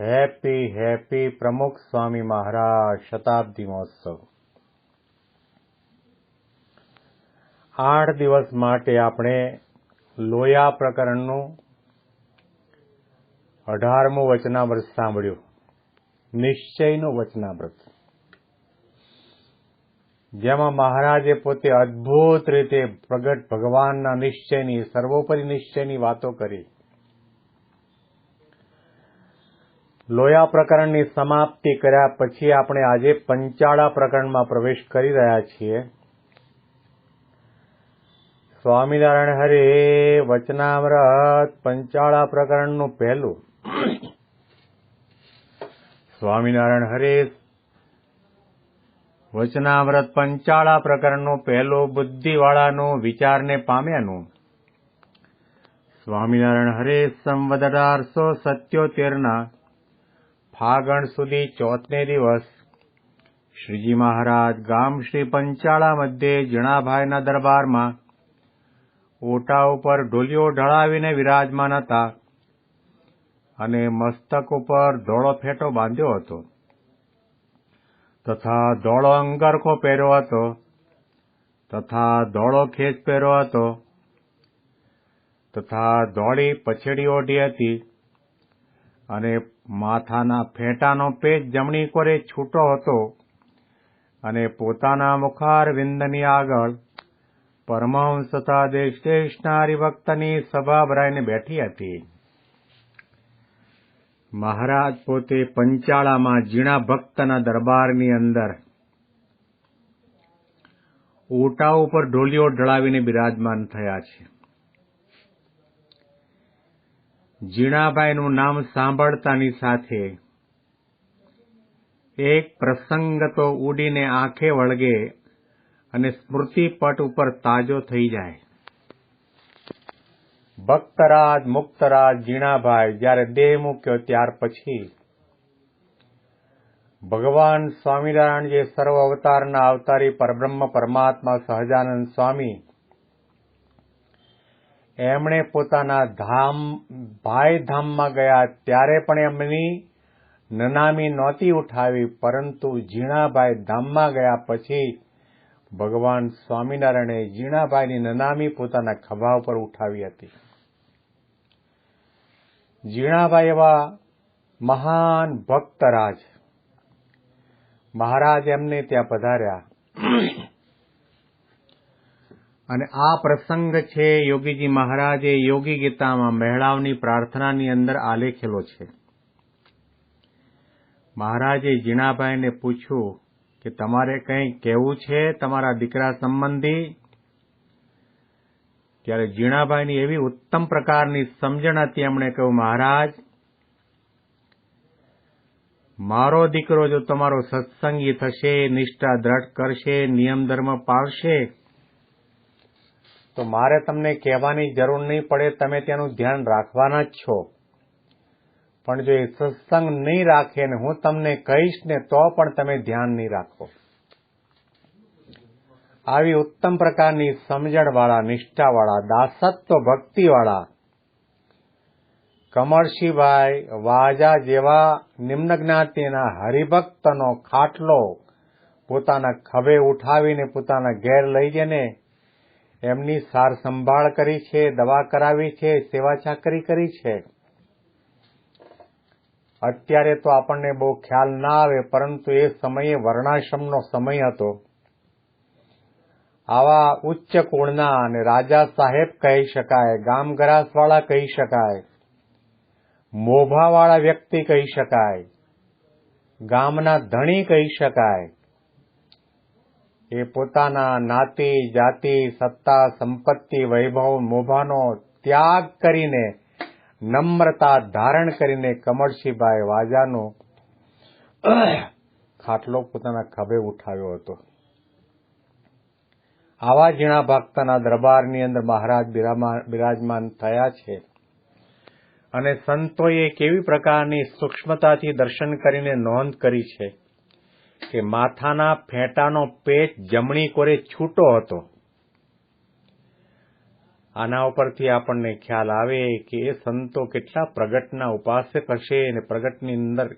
Happy happy પ્રમુખ સ્વામી મહારાજ શતાબ્દી મહોત્સવ આઠ દિવસ માટે આપણે લોયા પ્રકરણનું અઢારમું વચનામૃત સાંભળ્યું. નિશ્ચયનું વચનામૃત જેમાં મહારાજે પોતે અદ્ભુત રીતે પ્રગટ ભગવાનના નિશ્ચયની, સર્વોપરી નિશ્ચયની વાતો કરી. લોયા પ્રકરણની સમાપ્તિ કર્યા પછી આપણે આજે પંચાળા પ્રકરણમાં પ્રવેશ કરી રહ્યા છીએ. સ્વામિનારાયણ હરે વચનામૃત, પંચાળા પ્રકરણનું પહેલું. સ્વામિનારાયણ હરે વચનામૃત, પંચાળા પ્રકરણનું પહેલું, બુદ્ધિવાળાનું, વિચારને પામ્યાનું. સ્વામિનારાયણ હરે સંવદ અઢારસો સત્યોતેરના ફાગણ સુધી ચોથને દિવસ. શ્રીજી મહારાજ ગામ શ્રી પંચાળા મધ્યે જણાભાઈના દરબારમાં ઓટા ઉપર ઢોલિયો ઢળાવીને વિરાજમાન હતા અને મસ્તક ઉપર ધોળો ફેટો બાંધ્યો હતો તથા ધોળો અંગરખો પહેર્યો હતો તથા ધોળો ખેસ પહેર્યો હતો તથા ધોળી પછેડી ઓઢી હતી. અને માથાના ફેંટાનો પેચ જમણી કોરે છૂટો હતો અને પોતાના મુખાર વિંદની આગળ પરમહંસ તથા દેશદેશના હરિભક્તની સભા ભરાઈને બેઠી હતી. મહારાજ પોતે પંચાળામાં જીણા ભક્તના દરબારની અંદર ઓટા ઉપર ઢોલિયો ઢળાવીને બિરાજમાન થયા છે. જીણાભાઈનું નામ સાંભળતાની સાથે એક પ્રસંગ તો ઉડીને આંખે વળગે અને સ્મૃતિપટ ઉપર તાજો થઈ જાય. ભક્તરાજ, મુક્તરાજ જીણાભાઈ જ્યારે દેહ મૂક્યો ત્યાર પછી ભગવાન સ્વામિનારાયણ જે સર્વ અવતારના અવતારી પરબ્રહ્મ પરમાત્મા સહજાનંદ સ્વામી એમણે પોતાના ધામ, ભાઈ ધામમાં ગયા ત્યારે પણ એમની નનામી નહોતી ઉઠાવી, પરંતુ ઝીણાભાઈ ધામમાં ગયા પછી ભગવાન સ્વામિનારાયણે ઝીણાભાઈની નનામી પોતાના ખભા ઉપર ઉઠાવી હતી. ઝીણાભાઈ એવા મહાન ભક્તરાજ મહારાજ એમને ત્યાં પધાર્યા. અને આ પ્રસંગ છે યોગીજી મહારાજે યોગી ગીતામાં મહેળાવની પ્રાર્થનાની અંદર આલેખેલો છે. મહારાજે જીણાભાઈને પૂછ્યું કે તમારે કંઈ કહેવું છે તમારા દીકરા સંબંધી? ત્યારે જીણાભાઈની એવી ઉત્તમ પ્રકારની સમજણ હતી એમણે કહ્યું, મહારાજ, મારો દીકરો જો તમારો સત્સંગી થશે, નિષ્ઠા દ્રઢ કરશે, નિયમ ધર્મ પાળશે તો મારે તમને કહેવાની જરૂર નહીં પડે, તમે તેનું ધ્યાન રાખવાના જ છો. પણ જો એ સત્સંગ નહીં રાખે ને હું તમને કહીશ ને, તો પણ તમે ધ્યાન નહીં રાખો. આવી ઉત્તમ પ્રકારની સમજણવાળા, નિષ્ઠાવાળા, દાસત્વ ભક્તિવાળા કમરશીભાઈ વાજા જેવા નિમ્ન જ્ઞાતિના હરિભક્તનો ખાટલો પોતાના ખભે ઉઠાવીને પોતાના ઘેર લઈ જઈને એમની સાર સંભાળ કરી છે, દવા કરાવી છે, સેવા ચાકરી કરી છે. અત્યારે તો આપણને બહુ ખ્યાલ ના આવે, પરંતુ એ સમયે વર્ણાશ્રમનો સમય હતો. આવા ઉચ્ચ કુળના અને રાજા સાહેબ કહી શકાય, ગામ ગરાસવાળા કહી શકાય, મોભાવાળા વ્યક્તિ કહી શકાય, ગામના ધણી કહી શકાય એ પોતાના નાતી, જાતિ, સત્તા, સંપત્તિ, વૈભવ, મોભાનો ત્યાગ કરીને નમ્રતા ધારણ કરીને કમળસિંહભાઈ વાજાનો ખાટલો પોતાના ખભે ઉઠાવ્યો હતો. આવા ઝીણા ભક્તના દરબારની અંદર મહારાજ બિરાજમાન થયા છે અને સંતોએ કેવી પ્રકારની સૂક્ષ્મતાથી દર્શન કરીને નોંધ કરી છે. કે માથાના ફેંટાનો પેચ જમણી કોરે છૂટો હતો. આના ઉપરથી આપણને ખ્યાલ આવે કે એ સંતો કેટલા પ્રગટના ઉપાસક હશે અને પ્રગટની અંદર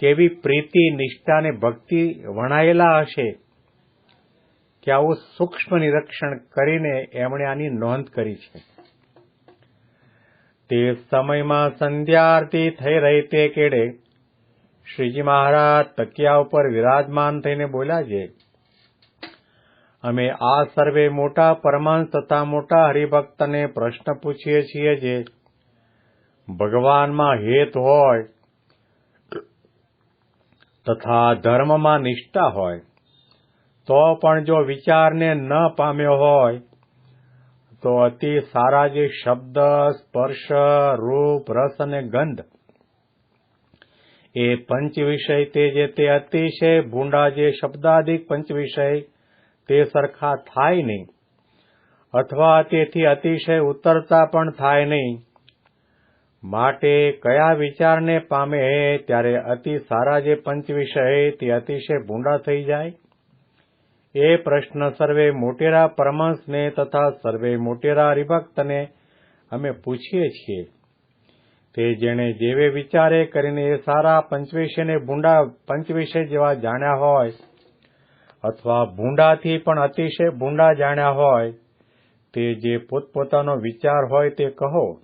કેવી પ્રીતિ, નિષ્ઠા અને ભક્તિ વણાયેલા હશે કે આવું સૂક્ષ્મ નિરીક્ષણ કરીને એમણે આની નોંધ કરી છે. તે સમયમાં સંધ્યા આરતી થઈ રહી તે કેડે શ્રીજી મહારાજ તકિયા ઉપર વિરાજમાન થઈને બોલ્યા છે, અમે આ સર્વે મોટા પરમાંશ તથા મોટા હરિભક્તને પ્રશ્ન પૂછીએ છીએ જે ભગવાનમાં હેત હોય તથા ધર્મમાં નિષ્ઠા હોય, તો પણ જો વિચારને ન પામ્યો હોય, તો અતિ સારા જે શબ્દ, સ્પર્શ, રૂપ, રસ અને ગંધ એ પંચ વિષય તે જે તે અતિશય ભૂંડા જે શબ્દાધિક પંચ વિષય તે સરખા થાય નહીં. અથવા તેથી અતિશય ઉતરતા પણ થાય નહીં. માટે કયા વિચારને પામે ત્યારે અતિ સારા જે પંચ વિષય તે અતિશય ભૂંડા થઈ જાય? એ પ્રશ્ન સર્વે મોટેરા પરમહંસને તથા સર્વે મોટેરા હરિભક્તને અમે પૂછીએ છીએ. તે જેણે જેવે વિચારે કરીને એ સારા પંચવિષયને ભૂંડા પંચવિષય જેવા જાણ્યા હોય, અથવા ભૂંડાથી પણ અતિશય ભૂંડા જાણ્યા હોય, તે જે પોતપોતાનો વિચાર હોય તે કહો.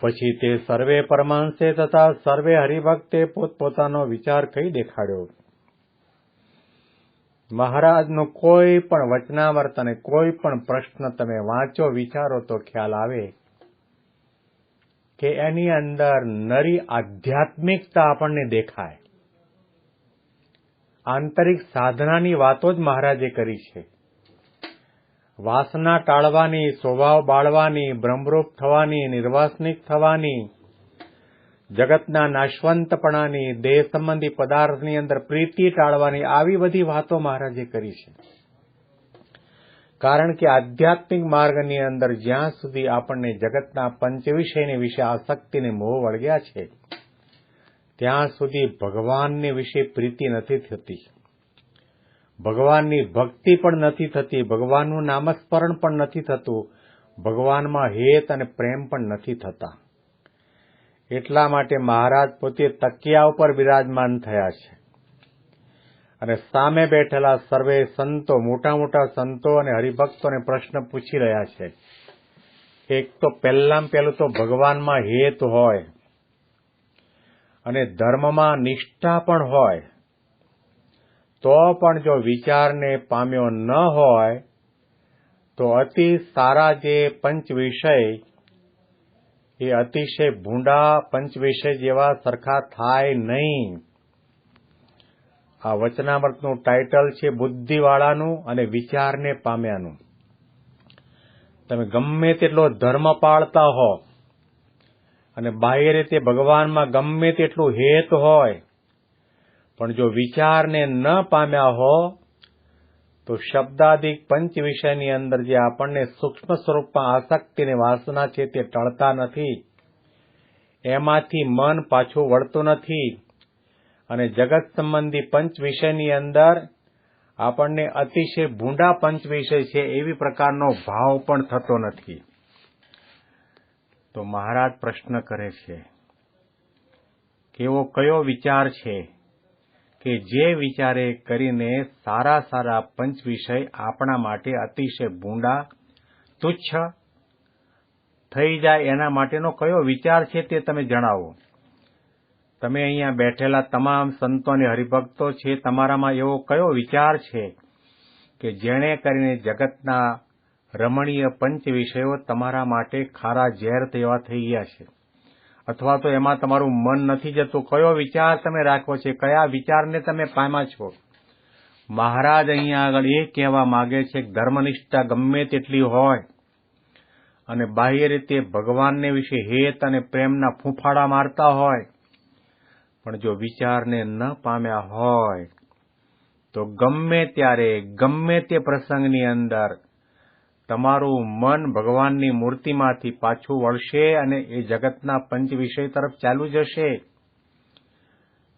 પછી તે સર્વે પરમાંશે તથા સર્વે હરિભક્તે પોતપોતાનો વિચાર કહી દેખાડ્યો? મહારાજનું કોઈ પણ વચનાવર્તન કોઈ પણ પ્રશ્ન તમે વાંચો, વિચારો તો ખ્યાલ આવે. કે એની અંદર નરી આધ્યાત્મિકતા આપણને દેખાય. આંતરિક સાધનાની વાતો જ મહારાજે કરી છે. વાસના ટાળવાની, સ્વભાવ બાળવાની, બ્રહ્મરૂપ થવાની, નિર્વાસનિક થવાની, જગતના નાશવંતપણાની, દેહ સંબંધી પદાર્થની અંદર પ્રીતિ ટાળવાની, આવી બધી વાતો મહારાજે કરી છે. કારણ કે આધ્યાત્મિક માર્ગની અંદર જ્યાં સુધી આપણને જગતના પંચવિષયની વિશે આસક્તિને મોહ વળગ્યા છે, ત્યાં સુધી ભગવાનને વિશે પ્રીતિ નથી થતી. ભગવાનની ભક્તિ પણ નથી થતી, ભગવાનનું નામસ્મરણ પણ નથી થતું, ભગવાનમાં હેત અને પ્રેમ પણ નથી થતા. એટલા માટે મહારાજ પોતે તકિયા ઉપર બિરાજમાન થયા છે. અને સામે બેઠેલા સર્વે સંતો, મોટા મોટા સંતો અને હરિભક્તોને પ્રશ્ન પૂછી રહ્યા છે. એક તો પહેલામાં પહેલું તો ભગવાનમાં હેત હોય અને ધર્મમાં નિષ્ઠા પણ હોય, તો પણ જો વિચારને પામ્યો ન હોય, તો અતિ સારા જે પંચ વિષય એ અતિશય ભૂંડા પંચ વિષય જેવા સરખા થાય નહીં. આ વચનામૃતનું ટાઇટલ છે બુદ્ધિવાળાનું અને વિચારને પામ્યાનું. તમે ગમે તેટલો ધર્મ પાળતા હો અને બાહ્ય રીતે ભગવાનમાં ગમે તેટલું હેત હોય, પણ જો વિચારને ન પામ્યા હો, તો શબ્દાદિક પંચ વિષયની અંદર જે આપણને સૂક્ષ્મ સ્વરૂપમાં આસક્તિ અને વાસના છે તે ટળતા નથી. એમાંથી મન પાછું વળતું નથી. અને જગત સંબંધી પંચ વિષયની અંદર આપણને અતિશય ભૂંડા પંચ વિષય છે એવી પ્રકારનો ભાવ પણ થતો નથી. તો મહારાજ પ્રશ્ન કરે છે, કેવો કયો વિચાર છે કે જે વિચારે કરીને સારા સારા પંચ વિષય આપણા માટે અતિશય ભૂંડા, તુચ્છ થઈ જાય એના માટેનો કયો વિચાર છે તે તમે જણાવો. તમે અહીંયા બેઠેલા તમામ સંતો અને હરિભક્તો છે, તમારામાં એવો કયો વિચાર છે કે જેણે કરીને જગતના રમણીય પંચ વિષયો તમારા માટે ખારા ઝેર તેવા થઈ ગયા છે? અથવા તો એમાં તમારું મન નથી જતું? કયો વિચાર તમે રાખો છે? કયા વિચારને તમે પામ્યા છો? મહારાજ અહીંયા આગળ એ કહેવા માગે છે કે ધર્મનિષ્ઠા ગમે તેટલી હોય અને બાહ્ય રીતે ભગવાનને વિશે હેત અને પ્રેમના ફૂંફાડા મારતા હોય પણ જો વિચારને ન પામ્યા હોય, તો ગમે ત્યારે, ગમે તે પ્રસંગની અંદર તમારું મન ભગવાનની મૂર્તિમાંથી પાછું વળશે અને એ જગતના પંચ વિષય તરફ ચાલુ જશે.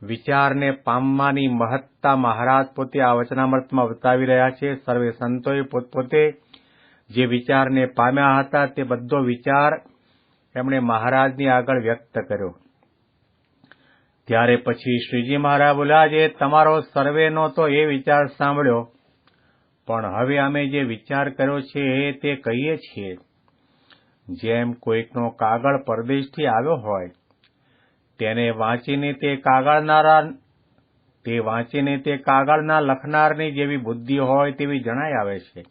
વિચારને પામવાની મહત્તા મહારાજ પોતે આ વચનામૃતમાં બતાવી રહ્યા છે. સર્વે સંતોએ પોતપોતે જે વિચારને પામ્યા હતા તે બધો વિચાર એમણે મહારાજની આગળ વ્યક્ત કર્યો. ત્યારે પછી શ્રીજી મહારાજ બોલ્યા જે તમારો સર્વેનો તો એ વિચાર સાંભળ્યો. પણ હવે અમે જે વિચાર કર્યો છે એ તે કહીએ છીએ. જેમ કોઈકનો કાગળ પરદેશથી આવ્યો હોય, તેને વાંચીને તે કાગળનારા, તે વાંચીને તે કાગળના લખનારની જેવી બુદ્ધિ હોય તેવી જણાઈ આવે છે.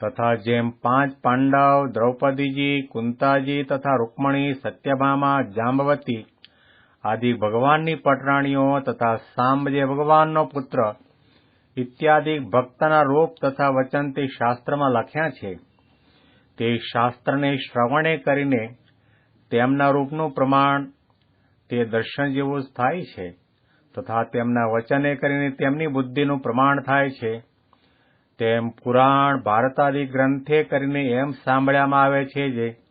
તથા જેમ પાંચ પાંડવ, દ્રૌપદીજી, કુંતાજી તથા રૂકમણી, સત્યભામા, જાંબવતી આદિ ભગવાનની પટરાણીઓ તથા સાંબ જે ભગવાનનો પુત્ર ઇત્યાદિ ભક્તના રૂપ તથા વચન તે શાસ્ત્રમાં લખ્યા છે. તે શાસ્ત્રને શ્રવણે કરીને તેમના રૂપનું પ્રમાણ તે દર્શન જેવું જ થાય છે તથા તેમના વચને કરીને તેમની બુદ્ધિનું પ્રમાણ થાય છે. તેમ પુરાણ, ભારતાદિ ગ્રંથે કરીને એમ સાંભળ્યામાં આવે છે જે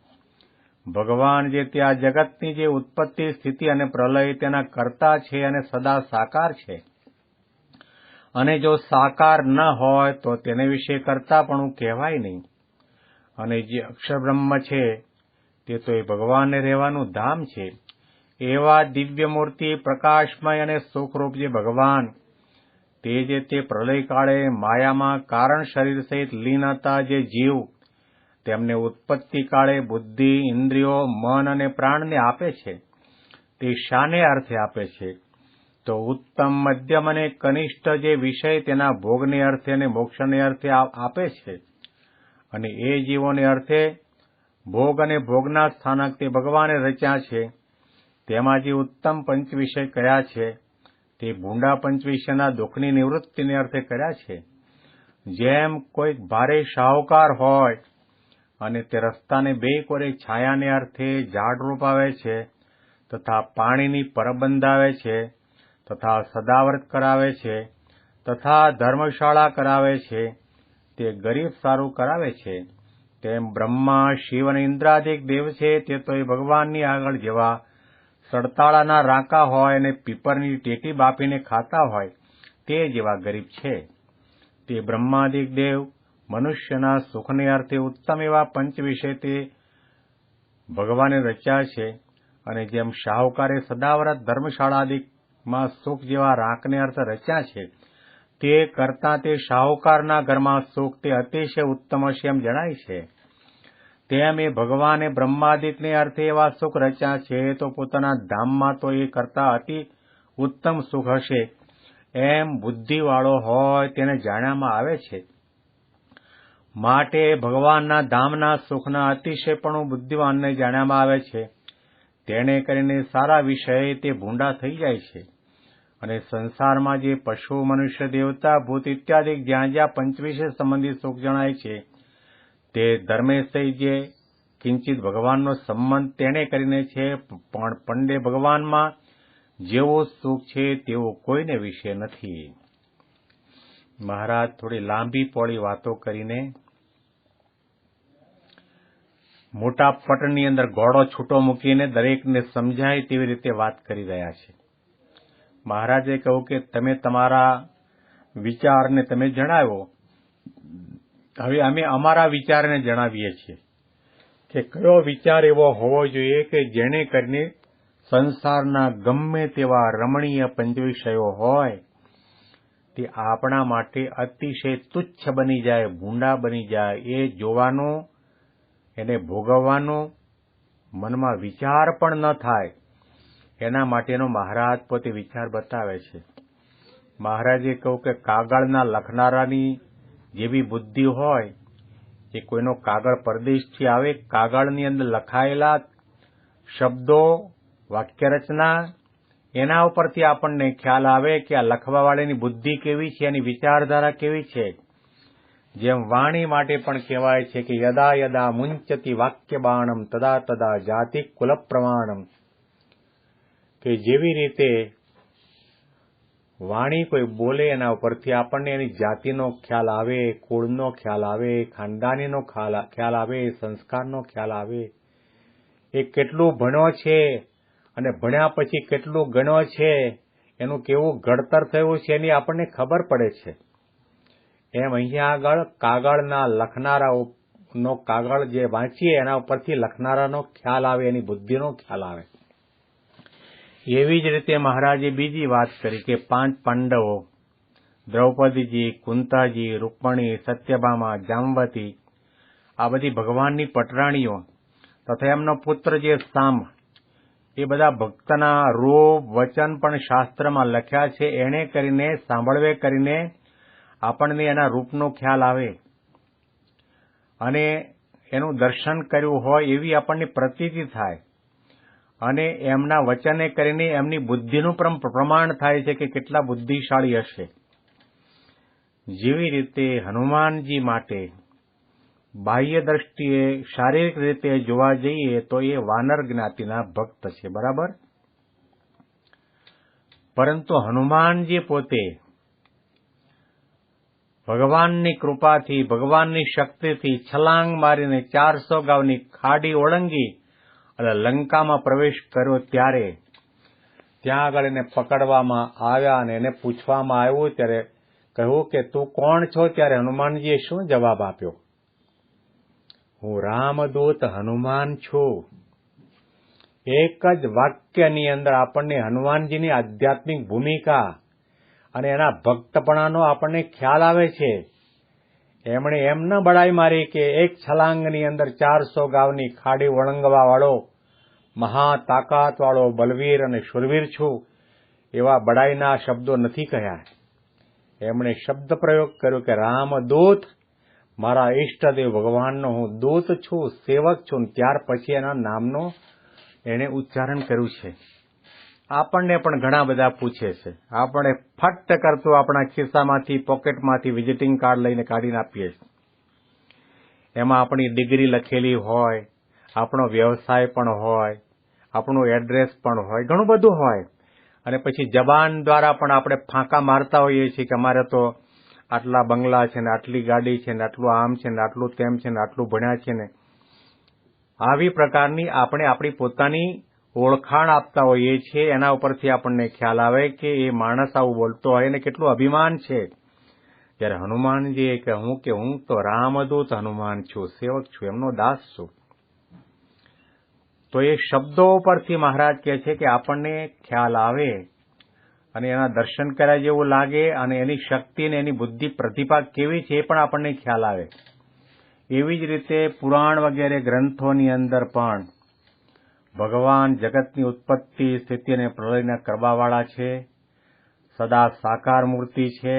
ભગવાન જે તે આ જગતની જે ઉત્પત્તિ, સ્થિતિ અને પ્રલય તેના કરતા છે અને સદા સાકાર છે. અને જો સાકાર ન હોય તો તેને વિશે કરતા પણ હું કહેવાય નહીં. અને જે અક્ષર બ્રહ્મ છે, તે તો એ ભગવાનને રહેવાનું ધામ છે. એવા દિવ્ય મૂર્તિ, પ્રકાશમય અને સુખરૂપ જે ભગવાન, તે જે તે પ્રલય કાળે માયામાં કારણ શરીર સહિત લીન હતા જે જીવ તેમને ઉત્પત્તિ કાળે બુદ્ધિ, ઇન્દ્રિયો, મન અને પ્રાણને આપે છે. તે શાને અર્થે આપે છે? તો ઉત્તમ, મધ્યમ અને કનિષ્ઠ જે વિષય તેના ભોગને અર્થે અને મોક્ષને અર્થે આપે છે. અને એ જીવોને અર્થે ભોગ અને ભોગના સ્થાનક તે ભગવાને રચ્યા છે. તેમાં જે ઉત્તમ પંચ વિષય કયા છે, તે ભૂંડા પંચ વિષયના દુઃખની નિવૃત્તિને અર્થે કર્યા છે. જેમ કોઈક ભારે શાહુકાર હોય અને તે રસ્તાને બે કોરે છાયાને અર્થે ઝાડ આવે છે, તથા પાણીની પર બંધાવે છે, તથા સદાવ્રત કરાવે છે, તથા ધર્મશાળા કરાવે છે, તે ગરીબ સારું કરાવે છે. તેમ બ્રહ્મા, શિવ અને ઇન્દ્રાદિક દેવ છે, તે તો એ ભગવાનની આગળ જેવા સડતાળાના રાંકા હોય અને પીપરની ટેટી બાપીને ખાતા હોય, તે જેવા ગરીબ છે. તે બ્રહ્માદિક દેવ મનુષ્યના સુખને અર્થે ઉત્તમ એવા પંચ વિશે તે ભગવાને રચ્યા છે અને જેમ શાહુકારે સદાવ્રત ધર્મશાળાદિકમાં સુખ જેવા રાંકને અર્થે રચ્યા છે, તે કરતા તે શાહુકારના ઘરમાં સુખ તે અતિશય ઉત્તમ હશે એમ જણાય છે. તેમ એ ભગવાને બ્રહ્માદિકને અર્થે એવા સુખ રચ્યા છે, તો પોતાના ધામમાં તો એ કરતા અતિ ઉત્તમ સુખ હશે એમ બુદ્ધિવાળો હોય તેને જાણ્યામાં આવે છે. માટે ભગવાનના ધામના સુખના અતિશયપણું બુદ્ધિવાનને જાણ્યામાં આવે છે. તેણે કરીને સારા વિષયે તે ભૂંડા થઈ જાય છે. અને સંસારમાં જે પશુ, મનુષ્ય, દેવતા, ભૂત ઇત્યાદિ જ્યાં જ્યાં પંચવિષય સંબંધી સુખ જણાય છે, તે ધર્મેશય જે કિંચિત ભગવાનનો સંબંધ તેને કરીને છે, પણ પંડે ભગવાનમાં જેવો સુખ છે તેવો કોઈને વિશે નથી. મહારાજ થોડી લાંબી પોળી વાતો કરીને મોટા પટની અંદર ઘોડો છૂટો મૂકીને દરેકને સમજાય તેવી રીતે વાત કરી રહ્યા છે. મહારાજે કહ્યું કે તમે તમારા વિચારને તમે જણાવો. હવે અમે અમારા વિચારને જણાવીએ છીએ કે કયો વિચાર એવો હોવો જોઈએ કે જેને કરીને સંસારના ગમે તેવા રમણીય પંચવિષયો હોય, તે આપણા માટે અતિશય તુચ્છ બની જાય, ભૂંડા બની જાય. એ જોવાનો એને ભોગવવાનો મનમાં વિચાર પણ ન થાય. એના માટેનો મહારાજ પોતે વિચાર બતાવે છે. મહારાજે કહ્યું કે કાગળના લખનારાની જેવી બુદ્ધિ હોય, એ કોઈનો કાગળ પરદેશથી આવે, કાગળની અંદર લખાયેલા શબ્દો, વાક્યરચના, એના ઉપરથી આપણને ખ્યાલ આવે કે આ લખવાવાળાની બુદ્ધિ કેવી છે, એની વિચારધારા કેવી છે. જેમ વાણી માટે પણ કહેવાય છે કે યદા યદા મુંચતી વાક્ય બાણમ તદા તદા જાતિ કુલ પ્રમાણમ કે જેવી રીતે વાણી કોઈ બોલે એના ઉપરથી આપણને એની જાતિનો ખ્યાલ આવે, કુળનો ખ્યાલ આવે, ખાનદાનીનો ખ્યાલ આવે, સંસ્કારનો ખ્યાલ આવે, એ કેટલું ભણ્યો છે અને ભણ્યા પછી કેટલું ગણ્યો છે, એનું કેવું ઘડતર થયું છે એની આપણને ખબર પડે છે. એમ અહીંયા આગળ કાગળના લખનારાનો કાગળ જે વાંચીએ, એના ઉપરથી લખનારાનો ખ્યાલ આવે, એની બુદ્ધિનો ખ્યાલ આવે. એવી જ રીતે મહારાજે બીજી વાત કરી કે પાંચ પાંડવો, દ્રૌપદીજી, કુંતાજી, રૂકમણી, સત્યભામા, જામવતી, આ બધી ભગવાનની પટરાણીઓ તથા એમનો પુત્ર જે સામ, એ બધા ભક્તના રૂપ વચન પણ શાસ્ત્રમાં લખ્યા છે. એણે કરીને, સાંભળવે કરીને આપણને એના રૂપનો ખ્યાલ આવે અને એનું દર્શન કર્યું હોય એવી આપણને પ્રતીતિ થાય અને એમના વચને કરીને એમની બુદ્ધિનું પ્રમાણ થાય છે કે કેટલા બુદ્ધિશાળી હશે. જેવી રીતે હનુમાનજી માટે બાહ્ય દ્રષ્ટિએ શારીરિક રીતે જોવા જઈએ તો એ વાનર જ્ઞાતિના ભક્ત છે, બરાબર? પરંતુ હનુમાનજી પોતે ભગવાનની કૃપાથી, ભગવાનની શક્તિથી છલાંગ મારીને ચારસો ગાવની ખાડી ઓળંગી અને લંકામાં પ્રવેશ કર્યો ત્યારે. ત્યાં આગળ એને પકડવામાં આવ્યા અને એને પૂછવામાં આવ્યું ત્યારે કહ્યું કે, તું કોણ છો? ત્યારે હનુમાનજીએ શું જવાબ આપ્યો? હું રામદૂત હનુમાન છું. એક જ વાક્યની અંદર આપણને હનુમાનજીની આધ્યાત્મિક ભૂમિકા અને એના ભક્તપણાનો આપણને ખ્યાલ આવે છે. એમણે એમ ન બડાઈ મારી કે એક છલાંગની અંદર ચારસો ગાવની ખાડી વળંગવા વાળો મહા તાકાત બલવીર અને શુરવીર છું, એવા બડાઈના શબ્દો નથી કહ્યા. એમણે શબ્દ પ્રયોગ કર્યો કે રામદૂત મારા ઈષ્ટદેવ ભગવાનનો હું દૂત છું, સેવક છું, ત્યાર પછી એના નામનો એણે ઉચ્ચારણ કર્યું છે. આપણને પણ ઘણા બધા પૂછે છે. આપણે ફટ કરતું આપણા ખિસ્સામાંથી, પોકેટમાંથી વિઝિટિંગ કાર્ડ લઈને કાઢીને આપીએ છીએ. એમાં આપણી ડિગ્રી લખેલી હોય, આપણો વ્યવસાય પણ હોય, આપણું એડ્રેસ પણ હોય, ઘણું બધું હોય. અને પછી જબાન દ્વારા પણ આપણે ફાંકા મારતા હોઈએ છીએ કે અમારે તો આટલા બંગલા છે ને, આટલી ગાડી છે ને, આટલું આમ છે ને, આટલું તેમ છે ને, આટલું ભણ્યા છે ને. આવી પ્રકારની આપણે આપણી પોતાની ઓળખાણ આપતા હોઈએ છીએ, એના ઉપરથી આપણને ખ્યાલ આવે કે એ માણસ આવું બોલતો હોય અને કેટલું અભિમાન છે. જ્યારે હનુમાનજીએ એ હું કે હું તો રામદૂત હનુમાન છું, સેવક છું, એમનો દાસ છું. તો એ શબ્દો પરથી મહારાજ કહે છે કે આપણને ખ્યાલ આવે અને એના દર્શન કર્યા જેવું લાગે અને એની શક્તિ અને એની બુદ્ધિ પ્રતિભા કેવી છે એ પણ આપણને ખ્યાલ આવે. એવી જ રીતે પુરાણ વગેરે ગ્રંથોની અંદર પણ ભગવાન જગતની ઉત્પત્તિ સ્થિતિ અને પ્રલયના કરવાવાળા છે, સદા સાકાર મૂર્તિ છે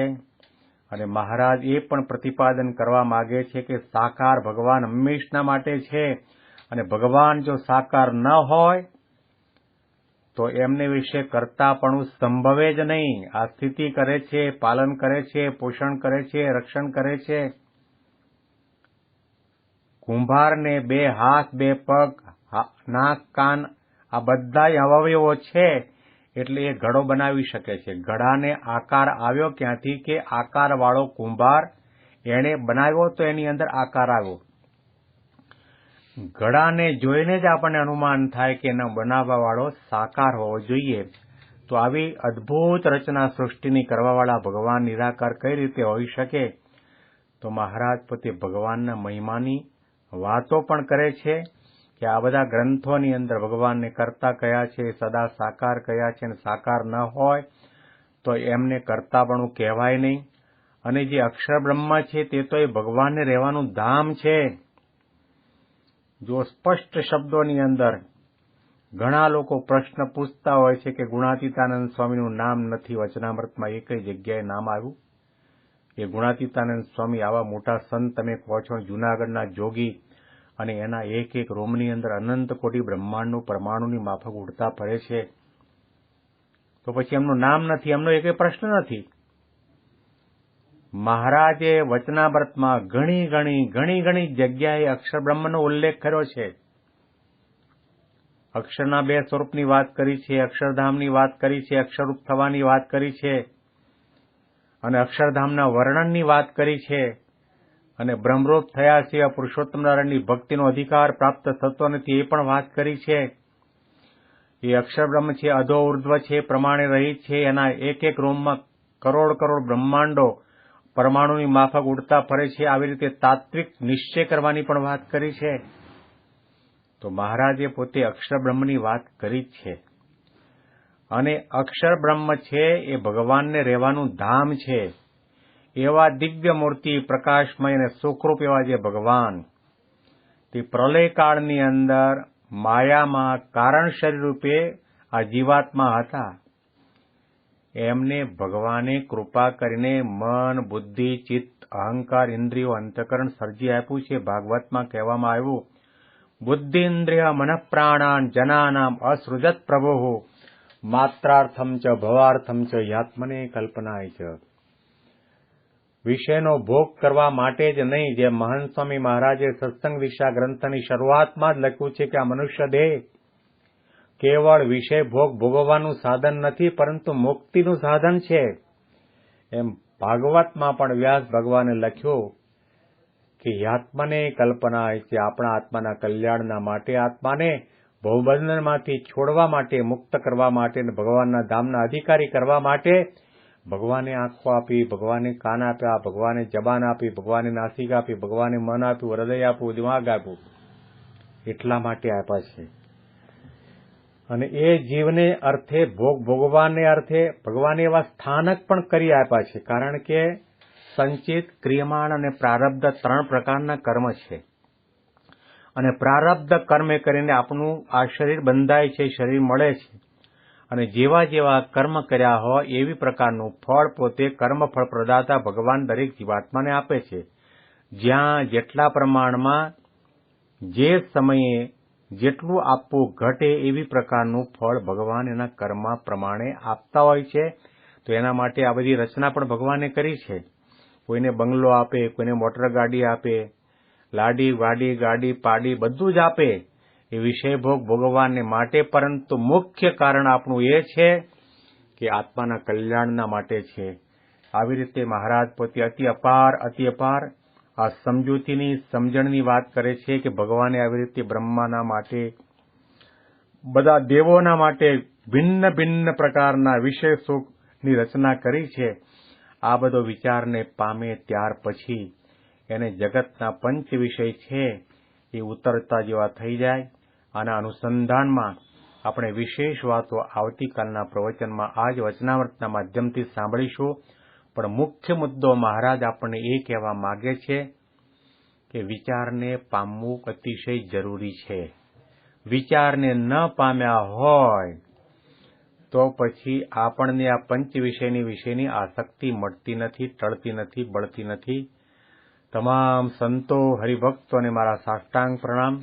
અને મહારાજ એ પણ પ્રતિપાદન કરવા માગે છે કે સાકાર ભગવાન હંમેશના માટે છે અને ભગવાન જો સાકાર ન હોય તો એમને વિશે કરતાપણું સંભવે જ નહીં. આ સ્થિતિ કરે છે, પાલન કરે છે, પોષણ કરે છે, રક્ષણ કરે છે. કુંભારને બે હાથ, બે પગ નાક કાન, આ બધા અવયવો છે, એટલે એ ઘડો બનાવી શકે છે. ઘડાને આકાર આવ્યો ક્યાંથી કે આકારવાળો કુંભાર એણે બનાવ્યો તો એની અંદર આકાર આવ્યો. ઘડાને જોઈને જ આપણને અનુમાન થાય કે એનો બનાવવાવાળો સાકાર હોવો જોઈએ. તો આવી અદ્ભુત રચના સૃષ્ટિની કરવાવાળા ભગવાન નિરાકાર કઈ રીતે હોઈ શકે? તો મહારાજ પોતે ભગવાનના મહિમાની વાતો પણ કરે છે કે આ બધા ગ્રંથોની અંદર ભગવાનને કરતા કયા છે, સદા સાકાર કયા છે અને સાકાર ન હોય, તો એમને કરતાપણું કહેવાય નહીં. અને જે અક્ષર બ્રહ્મ છે તે તો એ ભગવાનને રહેવાનું ધામ છે. જો સ્પષ્ટ શબ્દોની અંદર ઘણા લોકો પ્રશ્ન પૂછતા હોય છે કે ગુણાતીતાનંદ સ્વામીનું નામ નથી, વચનામૃતમાં એક જગ્યાએ નામ આવ્યું? એ ગુણાતીતાનંદ સ્વામી આવા મોટા સંત તમે કહો છો, જૂનાગઢના જોગી અને એના એક એક રોમની અંદર અનંત કોટી બ્રહ્માંડનું પરમાણુની માફક ઉડતા ફરે છે. તો પછી એમનું નામ નથી, એમનો એક પ્રશ્ન નથી. મહારાજે વચનાવ્રતમાં ઘણી ઘણી ઘણી ઘણી જગ્યાએ અક્ષર બ્રહ્મનો ઉલ્લેખ કર્યો છે. અક્ષરના બે સ્વરૂપની વાત કરી છે, અક્ષરધામની વાત કરી છે, અક્ષરરૂપ થવાની વાત કરી છે. અને અક્ષરધામના વર્ણનની વાત કરી છે. અને બ્રહ્મરૂપ થયા સિવાય પુરુષોત્તમ નારાયણની ભક્તિનો અધિકાર પ્રાપ્ત થતો નથી, એ પણ વાત કરી છે. એ અક્ષર બ્રહ્મ છે, અધો ઉર્ધ્વ છે, પ્રમાણે રહી છે, એના એક એક રોમમાં કરોડ કરોડ બ્રહ્માંડો પરમાણુની માફક ઉડતા ફરે છે, આવી રીતે તાત્વિક નિશ્ચય કરવાની પણ વાત કરી છે. તો મહારાજે પોતે અક્ષર બ્રહ્મની વાત કરી છે. અને અક્ષર બ્રહ્મ છે એ ભગવાનને રહેવાનું ધામ છે. એવા દિવ્ય મૂર્તિ પ્રકાશમય અને સુખરૂપ એવા જે ભગવાન, તે પ્રલયકાળની અંદર માયામાં કારણ શરીર રૂપે આ જીવાત્મા હતા. એમને ભગવાને કૃપા કરીને મન, બુદ્ધિ, ચિત્ત, અહંકાર, ઇન્દ્રિયો, અંતકરણ સર્જી આપ્યું છે. ભાગવતમાં કહેવામાં આવ્યું બુદ્ધિ ઇન્દ્રિય મનઃપ્રાણાન જનાનામ અસૃજત પ્રભો, માત્રાર્થમ ચ ભવાર્થમ ચ યાત્મને કલ્પનાય છે વિષયનો ભોગ કરવા માટે જ નહીં, જે મહાન સ્વામી મહારાજે સત્સંગ દિશા ગ્રંથની શરૂઆતમાં જ લખ્યું છે કે આ મનુષ્ય દેહ કેવળ વિષય ભોગ ભોગવવાનું સાધન નથી, પરંતુ મુક્તિનું સાધન છે. એમ ભાગવતમાં પણ વ્યાસ ભગવાને લખ્યું કે આત્માને કલ્પના છે, આપણા આત્માના કલ્યાણના માટે, આત્માને ભવબંધનમાંથી છોડવા માટે, મુક્ત કરવા માટે ભગવાનના ધામના અધિકારી કરવા માટે ભગવાને આંખો આપી, ભગવાને કાન આપ્યા, ભગવાને જબાન આપી, ભગવાને નાસિક આપી, ભગવાને મન આપ્યું, હૃદય આપ્યું, દિમાગ આપ્યું. એટલા માટે આપ્યા છે. અને એ જીવને અર્થે, ભોગ ભોગવાને અર્થે, ભગવાને એવા સ્થાનક પણ કરી આપ્યા છે. કારણ કે સંચિત, ક્રિયમાણ અને પ્રારબ્ધ ત્રણ પ્રકારના કર્મ છે. અને પ્રારબ્ધ કર્મે કરીને આપણું આ શરીર બંધાય છે, શરીર મળે છે. અને જેવા જેવા કર્મ કર્યા હોય એવી પ્રકારનું ફળ પોતે કર્મફળ પ્રદાતા ભગવાન દરેક જીવાત્માને આપે છે. જ્યાં જેટલા પ્રમાણમાં જે સમયે જેટલું આપવું ઘટે એવી પ્રકારનું ફળ ભગવાન એના કર્મ પ્રમાણે આપતા હોય છે, તો એના માટે આ બધી રચના પણ ભગવાને કરી છે. કોઈને બંગલો આપે, કોઈને મોટર ગાડી આપે, લાડી વાડી ગાડી પાડી બધું જ આપે. એ વિષય ભોગ ભોગવવાને માટે, પરંતુ મુખ્ય કારણ આપણું એ છે કે આત્માના કલ્યાણના માટે છે. આવી રીતે મહારાજ પોતે અતિ અપાર અતિ અપાર આ સમજૂતીની, સમજણની વાત કરે છે કે ભગવાને આવી રીતે બ્રહ્માના માટે, બધા દેવોના માટે ભિન્ન ભિન્ન પ્રકારના વિષય સુખની રચના કરી છે. આ બધો વિચારને પામે ત્યાર પછી એને જગતના પંચ વિષય છે એ ઉતરતા જેવા થઈ જાય. આના અનુસંધાનમાં આપણે વિશેષ વાતો આવતીકાલના પ્રવચનમાં આ જ વચનામૃતના માધ્યમથી સાંભળીશું. પણ મુખ્ય મુદ્દો મહારાજ આપણને એ કહેવા માગે છે કે વિચારને પામવું અતિશય જરૂરી છે. વિચારને ન પામ્યા હોય તો પછી આપણને આ પંચ વિષયની વિષયની આસક્તિ મળતી નથી, ટળતી નથી, બળતી નથી. તમામ સંતો હરિભક્તોને મારા સાષ્ટાંગ પ્રણામ.